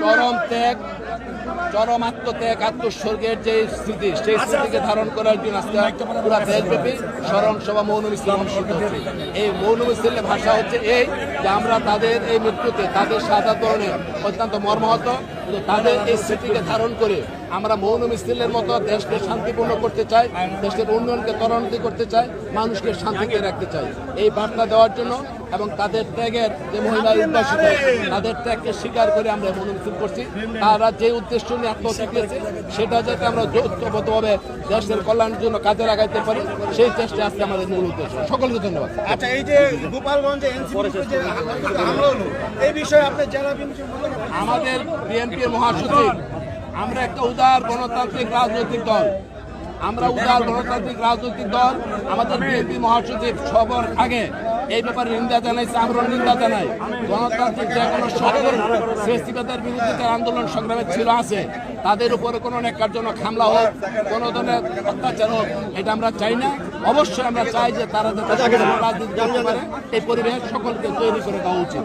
চরম ত্যাগ চরম আত্মত্যাগ আত্মস্বর্গের যে স্মৃতি সেই স্মৃতিকে ধারণ করার জন্য আজকে পুরা দেশব্যাপী স্মরণ সভা মৌন মিছিল অনুষ্ঠিত হচ্ছে। এই মৌন মিছিলের ভাষা হচ্ছে এই যে আমরা তাদের এই মৃত্যুতে তাদের সাদা ধরনের অত্যন্ত মর্মাহত তাদের এই স্মৃতিকে ধারণ করে আমরা মৌন মিছিলের মতো দেশকে শান্তিপূর্ণ করতে চাই দেশের উন্নয়নকে ত্বরান্বিত করতে চাই মানুষকে শান্তিতে রাখতে চাই। এই বার্তা দেওয়ার জন্য এবং তাদের ত্যাগের যে মহিলা উদ্ভাসিত তাদের ত্যাগকে স্বীকার করে আমরা মৌন মিছিল করছি। তারা যে উদ্দেশ্য নিয়ে আত্মহত্যা করেছে সেটা যাতে আমরা যৌথবদ্ধভাবে দেশের কল্যাণের জন্য কাজে লাগাইতে পারি সেই চেষ্টা আজকে আমাদের মূল উদ্দেশ্য। সকলকে ধন্যবাদ। আচ্ছা এই যে গোপালগঞ্জে এই বিষয়ে আপনি জেলা আমাদের বিএনপির মহাসচিব আমরা একটা উদার গণতান্ত্রিক রাজনৈতিক দল। আমরা উদার গণতান্ত্রিক রাজনৈতিক দল আমাদের বিএনপি মহাসচিব সবার আগে এই ব্যাপারে নিন্দা জানাইছে আমরা নিন্দা জানাই। গণতান্ত্রিক যে কোনো সকল সৃষ্টিবাদের বিরুদ্ধে তার আন্দোলন সংগ্রামে ছিল আছে, তাদের উপরে কোনো জন্য হামলা হোক, কোনো ধরনের অত্যাচার হোক, এটা আমরা চাই না। অবশ্যই আমরা চাই যে তারা যাতে রাজনীতি এই পরিবেশ সকলকে তৈরি করে দেওয়া উচিত।